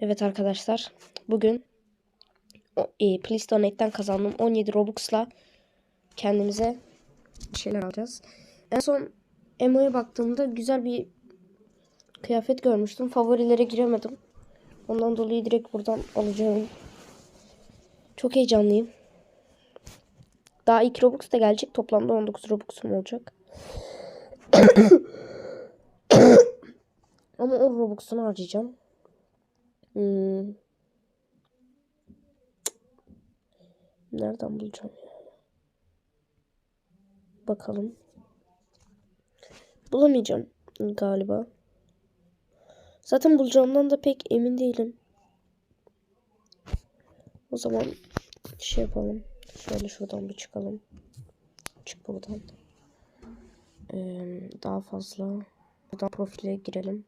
Evet arkadaşlar. Bugün e, PlayStation'dan kazandığım 17 Robux'la kendimize bir şeyler alacağız. En son Emo'ya baktığımda güzel bir kıyafet görmüştüm. Favorilere giremedim. Ondan dolayı direkt buradan alacağım. Çok heyecanlıyım. Daha ilk Robux da gelecek. Toplamda 19 Robux'um olacak. Ama o Robux'unu harcayacağım. Hmm. Nereden bulacağım ya? Bakalım. Bulamayacağım galiba. Zaten bulacağımdan da pek emin değilim. O zaman şey yapalım. Şöyle şuradan bir çıkalım. Çık buradan. Ee, daha fazla. Buradan profile girelim.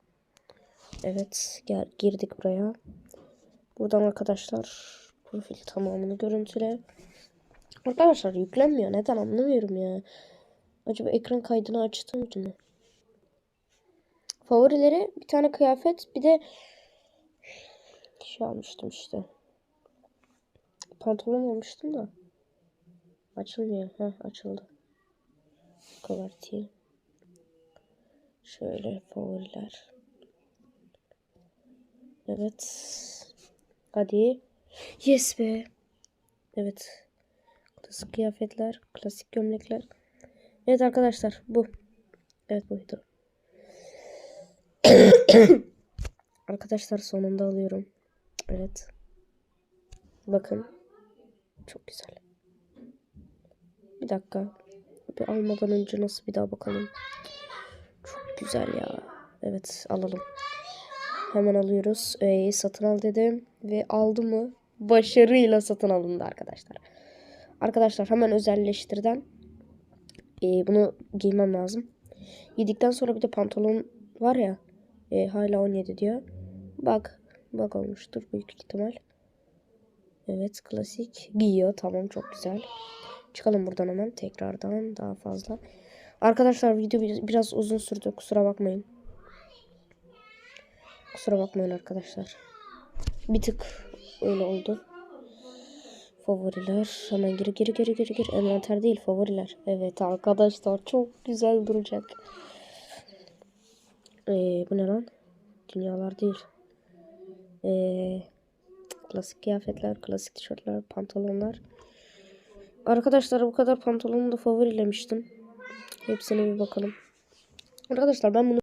Evet gel, girdik buraya. Buradan arkadaşlar profil tamamını görüntüle. Arkadaşlar yüklenmiyor. Neden anlamıyorum ya. Acaba ekran kaydını açtım mi? Favorileri bir tane kıyafet bir de şey almıştım işte. Pantolon almıştım da. Açılmıyor. Heh açıldı. Kabartayım. Şöyle favoriler. Evet. Hadi. Yes be. Evet. Klasik kıyafetler, klasik gömlekler. Evet arkadaşlar bu. Evet buydu. arkadaşlar sonunda alıyorum. Evet. Bakın. Çok güzel. Bir dakika. Bir almadan önce nasıl bir daha bakalım. Çok güzel ya. Evet alalım. Hemen alıyoruz. Ee, satın al dedim. Ve aldı mı? Başarıyla satın alındı arkadaşlar. Arkadaşlar hemen özelleştirden ee, bunu giymem lazım. Yedikten sonra bir de pantolon var ya. ee, hala 17 diyor. Bak. Bak olmuştur büyük ihtimal. Evet klasik. Giyiyor. Tamam çok güzel. Çıkalım buradan hemen tekrardan daha fazla. Arkadaşlar video bir- biraz uzun sürdü. Kusura bakmayın. Kusura bakmayın arkadaşlar. Bir tık öyle oldu. Favoriler. Hemen geri geri geri geri geri. Envanter değil favoriler. Evet arkadaşlar çok güzel duracak. Ee, bu ne lan? Dünyalar değil. Ee, klasik kıyafetler, klasik tişörtler, pantolonlar. Arkadaşlar bu kadar pantolonu da favorilemiştim. Hepsine bir bakalım. Arkadaşlar ben bunu